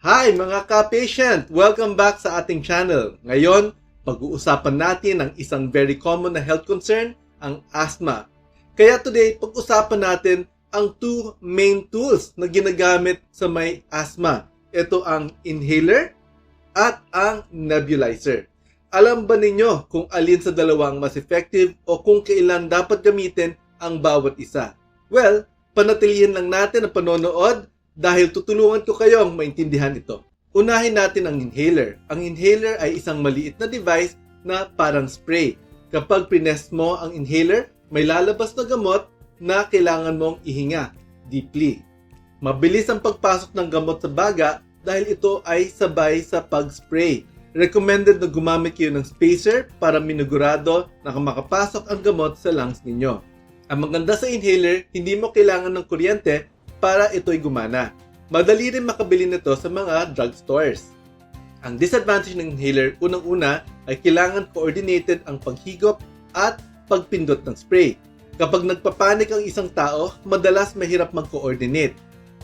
Hi mga ka-patient! Welcome back sa ating channel. Ngayon, pag-uusapan natin ang isang very common na health concern, ang asthma. Kaya today, pag-usapan natin ang two main tools na ginagamit sa may asthma. Ito ang inhaler at ang nebulizer. Alam ba ninyo kung alin sa dalawang mas effective o kung kailan dapat gamitin ang bawat isa? Well, panatilihin lang natin ang panonood dahil tutulungan ko kayong maintindihan ito. Unahin natin ang inhaler. Ang inhaler ay isang maliit na device na parang spray. Kapag pinest mo ang inhaler, may lalabas na gamot na kailangan mong ihinga deeply. Mabilis ang pagpasok ng gamot sa baga dahil ito ay sabay sa pag-spray. Recommended na gumamit kayo ng spacer para minugurado na makapasok ang gamot sa lungs ninyo. Ang maganda sa inhaler, hindi mo kailangan ng kuryente para ito'y gumana. Madali rin makabili nito sa mga drugstores. Ang disadvantage ng inhaler, unang-una, ay kailangan coordinated ang paghigop at pagpindot ng spray. Kapag nagpapanik ang isang tao, madalas mahirap mag-coordinate.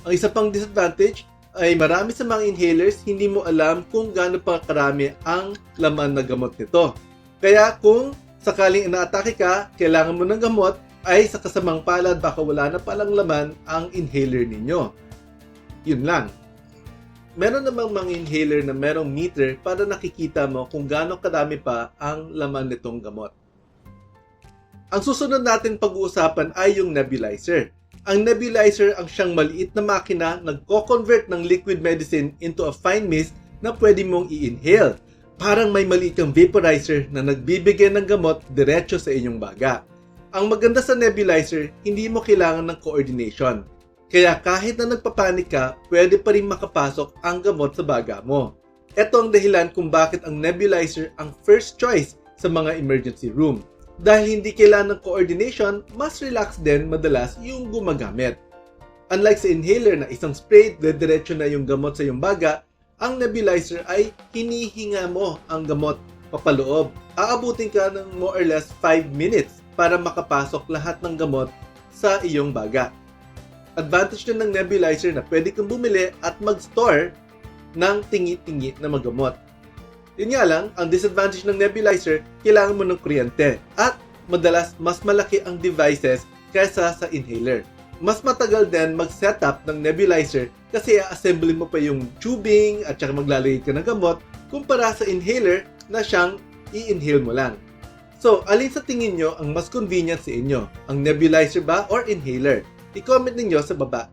Ang isa pang disadvantage ay marami sa mga inhalers hindi mo alam kung gaano pa karami ang laman na gamot nito. Kaya kung sakaling inaatake ka, kailangan mo ng gamot, ay sa kasamang palad baka wala na palang laman ang inhaler ninyo. Yun lang. Meron namang mga inhaler na merong meter para nakikita mo kung gaano kadami pa ang laman nitong gamot. Ang susunod natin pag-uusapan ay yung nebulizer. Ang nebulizer ang siyang maliit na makina nagko-convert ng liquid medicine into a fine mist na pwede mong i-inhale. Parang may maliit kang vaporizer na nagbibigay ng gamot diretso sa inyong baga. Ang maganda sa nebulizer, hindi mo kailangan ng coordination. Kaya kahit na nagpapanik ka, pwede pa rin makapasok ang gamot sa baga mo. Ito ang dahilan kung bakit ang nebulizer ang first choice sa mga emergency room. Dahil hindi kailangan ng coordination, mas relax din madalas yung gumagamit. Unlike sa inhaler na isang spray, dediretso na yung gamot sa iyong baga, ang nebulizer ay hinihinga mo ang gamot papaloob. Aabutin ka ng more or less 5 minutes para makapasok lahat ng gamot sa iyong baga. Advantage din ng nebulizer na pwede kang bumili at mag-store ng tingi-tingi na magamot. Yun nga lang, ang disadvantage ng nebulizer, kailangan mo ng kuryente. At madalas, mas malaki ang devices kaysa sa inhaler. Mas matagal din mag-setup ng nebulizer kasi a-assembly mo pa yung tubing at saka maglalagay ka ng gamot kumpara sa inhaler na siyang i-inhale mo lang. So, alin sa tingin nyo ang mas convenient sa inyo? Ang nebulizer ba or inhaler? I-comment ninyo sa baba.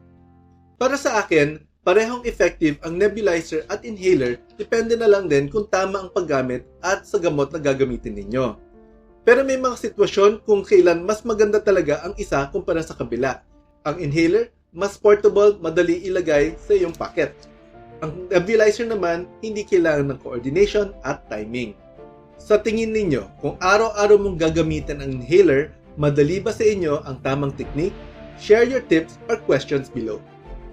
Para sa akin, parehong effective ang nebulizer at inhaler, depende na lang din kung tama ang paggamit at sa gamot na gagamitin ninyo. Pero may mga sitwasyon kung kailan mas maganda talaga ang isa kumpara sa kabila. Ang inhaler, mas portable, madali ilagay sa iyong pocket. Ang nebulizer naman, hindi kailangan ng coordination at timing. Sa tingin ninyo, kung araw-araw mong gagamitin ang inhaler, madali ba sa inyo ang tamang technique? Share your tips or questions below.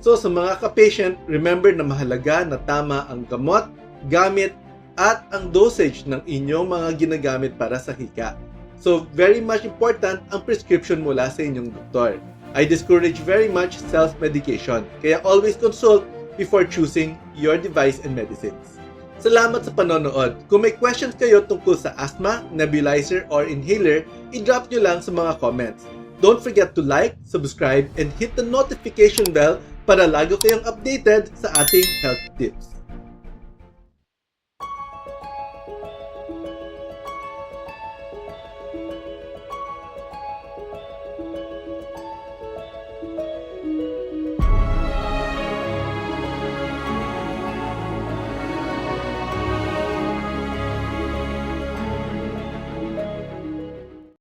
So sa mga ka-patient, remember na mahalaga na tama ang gamot, gamit, at ang dosage ng inyong mga ginagamit para sa hika. So very much important ang prescription mula sa inyong doktor. I discourage very much self-medication, kaya always consult before choosing your device and medicines. Salamat sa panonood. Kung may questions kayo tungkol sa asthma, nebulizer, or inhaler, i-drop nyo lang sa mga comments. Don't forget to like, subscribe, and hit the notification bell para lagi kayong updated sa ating health tips.